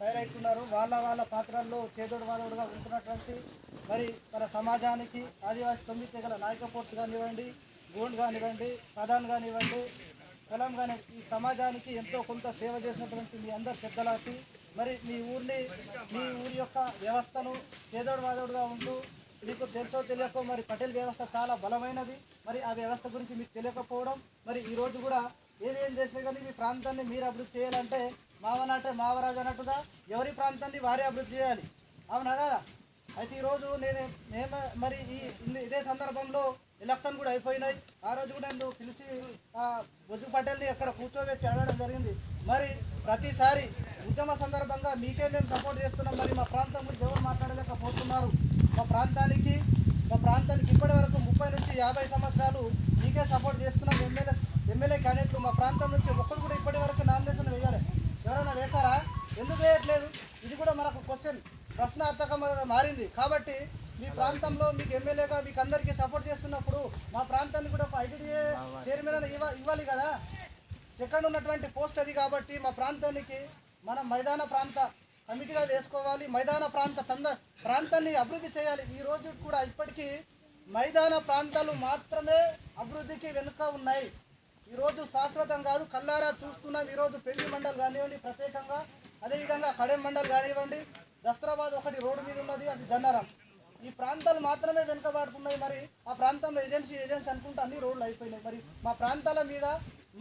తయారవుతున్నారు వాళ్ళ వాళ్ళ పాత్రల్లో చేదోడు వాదోడుగా ఉంటున్నటువంటి మరి మన సమాజానికి ఆదివాసీ తొమ్మిది తెగల నాయక పోర్ట్స్ కానివ్వండి గోండ్ కానివ్వండి ప్రధాన్ కానివ్వండి పొలం కానీ ఈ సమాజానికి ఎంతో కొంత సేవ చేసినటువంటి మీ అందరు పెద్దలకి మరి మీ ఊరిని మీ ఊరి యొక్క వ్యవస్థను చేదోడు వాదోడుగా ఉంటూ మీకు తెలుసో తెలియకో మరి పటేల్ వ్యవస్థ చాలా బలమైనది. మరి ఆ వ్యవస్థ గురించి మీకు తెలియకపోవడం మరి ఈరోజు కూడా ఏది ఏం చేసినా కానీ మీ ప్రాంతాన్ని మీరు అభివృద్ధి చేయాలంటే మావనంటే మావరాజు అన్నట్టుగా ఎవరి ప్రాంతాన్ని వారే అభివృద్ధి చేయాలి. అవునా కదా? అయితే ఈరోజు నేను మేము మరి ఈ ఇదే సందర్భంలో ఎలక్షన్ కూడా అయిపోయినాయి. ఆ రోజు కూడా నన్ను పిలిచి బొజ్జు పటేల్ని అక్కడ కూర్చోబెట్టి అడగడం జరిగింది. మరి ప్రతిసారి ఉద్యమ సందర్భంగా మీకే మేము సపోర్ట్ చేస్తున్నాం. మరి మా ప్రాంతం గురించి ఎవరు మాట్లాడలేకపోతున్నారు? మా ప్రాంతానికి మా ప్రాంతానికి ఇప్పటి వరకు ముప్పై నుంచి యాభై సంవత్సరాలు మీకే సపోర్ట్ చేస్తున్నాం. ఎమ్మెల్యే ఎమ్మెల్యే క్యాండిడేట్లు మా ప్రాంతం నుంచి ఒక్కరు కూడా ఇప్పటి వరకు నామినేషన్ వేయాలి. ఎవరైనా వేశారా? ఎందుకు వేయట్లేదు? ఇది కూడా మనకు క్వశ్చన్ ప్రశ్నార్థకంగా మారింది. కాబట్టి మీ ప్రాంతంలో మీకు ఎమ్మెల్యేగా మీకు అందరికీ సపోర్ట్ చేస్తున్నప్పుడు మా ప్రాంతాన్ని కూడా ఒక ఐటీడీఏ చైర్మన్ ఇవ్వ ఇవ్వాలి కదా? సెకండ్ ఉన్నటువంటి పోస్ట్ అది కాబట్టి మా ప్రాంతానికి మనం మైదాన ప్రాంత కమిటీగా వేసుకోవాలి. మైదాన ప్రాంత సంద ప్రాంతాన్ని అభివృద్ధి చేయాలి. ఈ రోజు కూడా ఇప్పటికీ మైదాన ప్రాంతాలు మాత్రమే అభివృద్ధికి వెనుక ఉన్నాయి. ఈరోజు శాశ్వతం కాదు కల్లారా చూస్తున్నాం. ఈరోజు పెళ్ళి మండల్ కానివ్వండి ప్రత్యేకంగా. అదేవిధంగా కడెం మండల్ కానివ్వండి దస్తరాబాద్ ఒకటి రోడ్డు మీద ఉన్నది అది జన్నారం ఈ ప్రాంతాలు మాత్రమే వెనుకబాడుతున్నాయి మరి. ఆ ప్రాంతంలో ఏజెన్సీ ఏజెన్సీ అనుకుంటే అన్ని రోడ్లు అయిపోయినాయి మరి. మా ప్రాంతాల మీద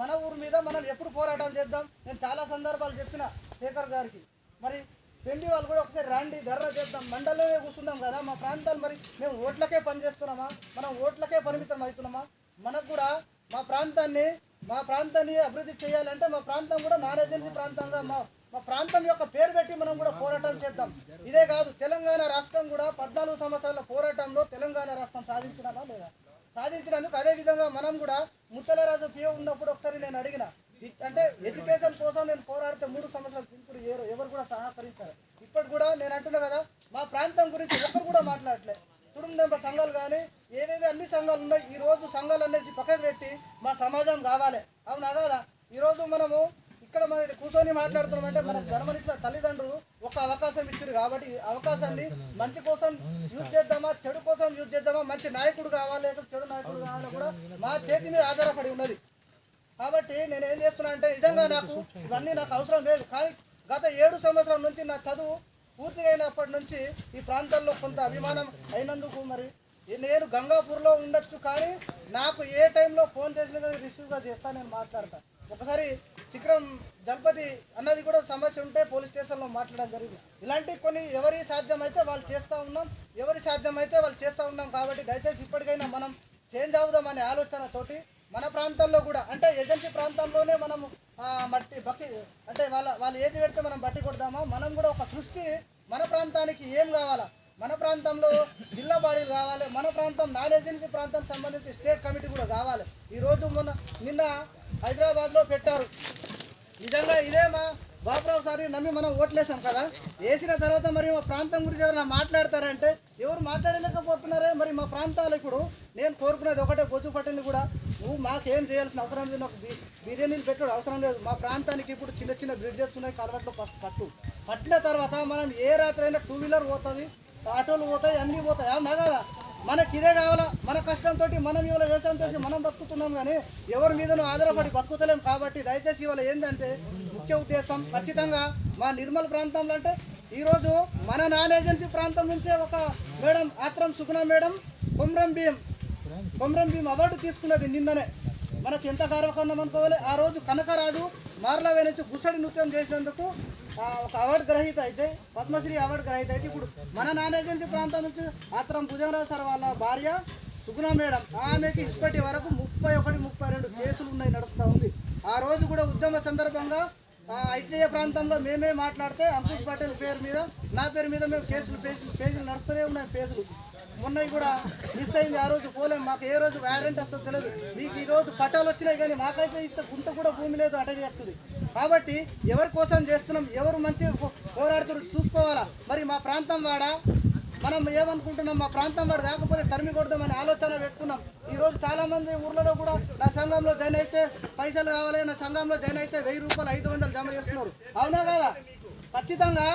మన ఊరు మీద మనం ఎప్పుడు పోరాటం చేద్దాం? నేను చాలా సందర్భాలు చెప్పిన శేఖర్ గారికి. మరి పెళ్ళి వాళ్ళు కూడా ఒకసారి రండి ధర్ర చేద్దాం. మండలంలోనే కూర్చుందాం కదా మా ప్రాంతాలు మరి మేము ఓట్లకే పనిచేస్తున్నామా? మనం ఓట్లకే పరిమితం అవుతున్నామా? మనకు కూడా మా ప్రాంతాన్ని మా ప్రాంతాన్ని అభివృద్ధి చేయాలంటే మా ప్రాంతం కూడా నాన్ ఏజెన్సీ ప్రాంతంగా మా మా ప్రాంతం యొక్క పేరు పెట్టి మనం కూడా పోరాటం చేద్దాం. ఇదే కాదు తెలంగాణ రాష్ట్రం కూడా పద్నాలుగు సంవత్సరాల పోరాటంలో తెలంగాణ రాష్ట్రం సాధించడమా లేదా? సాధించినందుకు అదే విధంగా మనం కూడా ముత్తలరాజు పియో ఉన్నప్పుడు ఒకసారి నేను అడిగిన అంటే ఎడ్యుకేషన్ కోసం నేను పోరాడితే మూడు సంవత్సరాలు ఇప్పుడు ఎవరు ఎవరు కూడా సహకరించారు. ఇప్పటి కూడా నేను అంటున్నా కదా మా ప్రాంతం గురించి ఒక్కరు కూడా మాట్లాడలేదు కుటుంబ సంఘాలు కానీ ఏవేవి అన్ని సంఘాలు ఉన్నాయి ఈ రోజు సంఘాలు అనేసి పక్కకు పెట్టి మా సమాజం కావాలి. అవునా కదా? ఈరోజు మనము ఇక్కడ మన కూర్చొని మాట్లాడుతున్నామంటే మనకు జన్మనిచ్చిన తల్లిదండ్రులు ఒక అవకాశం ఇచ్చారు కాబట్టి ఈ అవకాశాన్ని మంచి కోసం యూజ్ చేద్దామా చెడు కోసం యూజ్ చేద్దామా మంచి నాయకుడు కావాలి చెడు నాయకుడు కావాలి కూడా మా చేతి మీద ఆధారపడి ఉన్నది. కాబట్టి నేను ఏం చేస్తున్నా అంటే నిజంగా నాకు ఇవన్నీ నాకు అవసరం లేదు. కానీ గత ఏడు సంవత్సరం నుంచి నా చదువు పూర్తిగా అయినప్పటి నుంచి ఈ ప్రాంతాల్లో కొంత అభిమానం అయినందుకు మరి నేను గంగాపూర్లో ఉండొచ్చు కానీ నాకు ఏ టైంలో ఫోన్ చేసినా కానీ రిసీవ్గా చేస్తా నేను మాట్లాడతా. ఒకసారి శిఖరం జలపతి అన్నది కూడా సమస్య ఉంటే పోలీస్ స్టేషన్లో మాట్లాడడం జరిగింది. ఇలాంటి కొన్ని ఎవరి సాధ్యమైతే వాళ్ళు చేస్తూ ఉన్నాం ఎవరి సాధ్యమైతే వాళ్ళు చేస్తూ ఉన్నాం కాబట్టి దయచేసి ఇప్పటికైనా మనం చేంజ్ అవుదాం అనే ఆలోచనతోటి మన ప్రాంతాల్లో కూడా అంటే ఏజెన్సీ ప్రాంతంలోనే మనము మట్టి బట్టి అంటే వాళ్ళ వాళ్ళు ఏది పెడితే మనం బట్టి కొడదామో మనం కూడా ఒక సృష్టి మన ప్రాంతానికి ఏం కావాలా? మన ప్రాంతంలో జిల్లా బాడీలు కావాలి మన ప్రాంతం నాన్ ఏజెన్సీ ప్రాంతం సంబంధించి స్టేట్ కమిటీ కూడా కావాలి. ఈరోజు మొన్న నిన్న హైదరాబాద్లో పెట్టారు. నిజంగా ఇదేమా? బాబురావు సార్ నమ్మి మనం ఓట్లేసాం కదా. వేసిన తర్వాత మరి మా ప్రాంతం గురించి ఎవరైనా మాట్లాడతారంటే ఎవరు మాట్లాడలేకపోతున్నారే మరి మా ప్రాంతాలు ఇప్పుడు. నేను కోరుకునేది ఒకటే బొజ్జు పట్టెల్ని కూడా. నువ్వు మాకేం చేయాల్సిన అవసరం లేదు నాకు బిర్యానీలు పెట్టడం అవసరం లేదు. మా ప్రాంతానికి ఇప్పుడు చిన్న చిన్న బ్రిడ్జెస్ ఉన్నాయి కలవట్లు పట్టు. పట్టిన తర్వాత మనం ఏ రాత్రి అయినా టూ వీలర్ పోతుంది ఆటోలు పోతాయి అన్నీ పోతాయి. అవునా కదా? మనకి ఇదే కావాలా? మన కష్టంతో మనం ఇవాళ వ్యవసాయం చేసి మనం బతుకుతున్నాం కానీ ఎవరి మీదనో ఆధారపడి బతుకుతలేం కాబట్టి దయచేసి ఇవాళ ఏంటంటే ముఖ్య ఉద్దేశం ఖచ్చితంగా మా నిర్మల్ ప్రాంతంలో అంటే ఈరోజు మన నాన్ ఏజెన్సీ ప్రాంతం నుంచే ఒక madam Athram Suguna madam Komram Bheem Komram Bheem award తీసుకున్నది నిన్ననే. మనకు ఎంత గర్వకారణం అనుకోవాలి? ఆ రోజు కనకరాజు మార్లవే నుంచి గుసడి నృత్యం చేసినందుకు ఒక అవార్డు గ్రహీత అయితే పద్మశ్రీ అవార్డు గ్రహీత అయితే ఇప్పుడు మన నాన్ ఏజెన్సీ ప్రాంతం నుంచి ఆత్రం భుజంగరావు సార్ వాళ్ళ భార్య సుగుణ మేడం. ఆమెకి ఇప్పటి వరకు ముప్పై ఒకటి ముప్పై రెండు కేసులు ఉన్నాయి నడుస్తూ ఉంది. ఆ రోజు కూడా ఉద్యమ సందర్భంగా ఐటీఏ ఐటీఐ ప్రాంతంలో మేమే మాట్లాడితే అంకుష్ పటేల్ పేరు మీద నా పేరు మీద మేము కేసులు పేజీలు పేజీలు నడుస్తూనే ఉన్నాయి కేసులు మొన్నవి కూడా మిస్ అయింది ఆ రోజు పోలేం. మాకు ఏ రోజు వ్యారెంట్ వస్తుందో తెలియదు మీకు ఈ రోజు పట్టాలు వచ్చినాయి కానీ మాకైతే ఇంత గుంట కూడా భూమి లేదు అటవీ వస్తుంది కాబట్టి ఎవరి కోసం చేస్తున్నాం ఎవరు మంచిగా పోరాడుతున్నారు చూసుకోవాలా. మరి మా ప్రాంతం వాడ? మనం ఏమనుకుంటున్నాం? మా ప్రాంతం వాడు కాకపోతే తరిమి కొడదామని ఆలోచన పెట్టుకున్నాం. ఈరోజు చాలామంది ఊర్లలో కూడా నా సంఘంలో జాయిన్ అయితే పైసలు కావాలి నా సంఘంలో జాయిన్ అయితే వెయ్యి రూపాయలు ఐదు వందలు జమ చేస్తున్నారు. అవునా కదా? ఖచ్చితంగా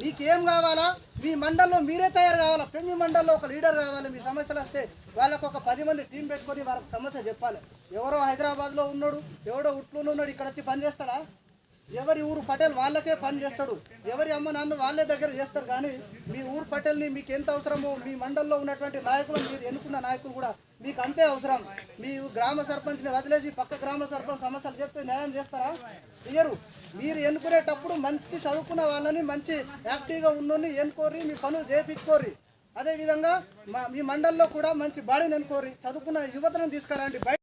మీకేం కావాలా? మీ మండల్లో మీరే తయారు కావాలా? పెళ్ళి మండల్లో ఒక లీడర్ కావాలి మీ సమస్యలు వస్తే వాళ్ళకు ఒక పది మంది టీం పెట్టుకొని వాళ్ళకి సమస్య చెప్పాలి. ఎవరో హైదరాబాద్లో ఉన్నాడు ఎవడో ఉట్లూలో ఉన్నాడు ఇక్కడ వచ్చి పని చేస్తాడా? ఎవరి ఊరు పటేల్ వాళ్ళకే పని చేస్తాడు. ఎవరి అమ్మ నాన్న వాళ్ళే దగ్గర చేస్తారు. కానీ మీ ఊరు పటేల్ని మీకు ఎంత అవసరమో మీ మండల్లో ఉన్నటువంటి నాయకులు మీరు ఎన్నుకున్న నాయకులు కూడా మీకు అంతే అవసరం. మీ గ్రామ సర్పంచ్ని వదిలేసి పక్క గ్రామ సర్పంచ్ సమస్యలు చెప్తే న్యాయం చేస్తారా? ఇయ్యరు మీరు ఎన్నుకునేటప్పుడు మంచి చదువుకున్న వాళ్ళని మంచి యాక్టివ్గా ఉన్నోని ఎన్నుకోరి మీ పనులు చేపించుకోరి అదేవిధంగా మా మీ మండల్లో కూడా మంచి బాడీని ఎన్నుకోరి చదువుకున్న యువతను తీసుకురండి. బయట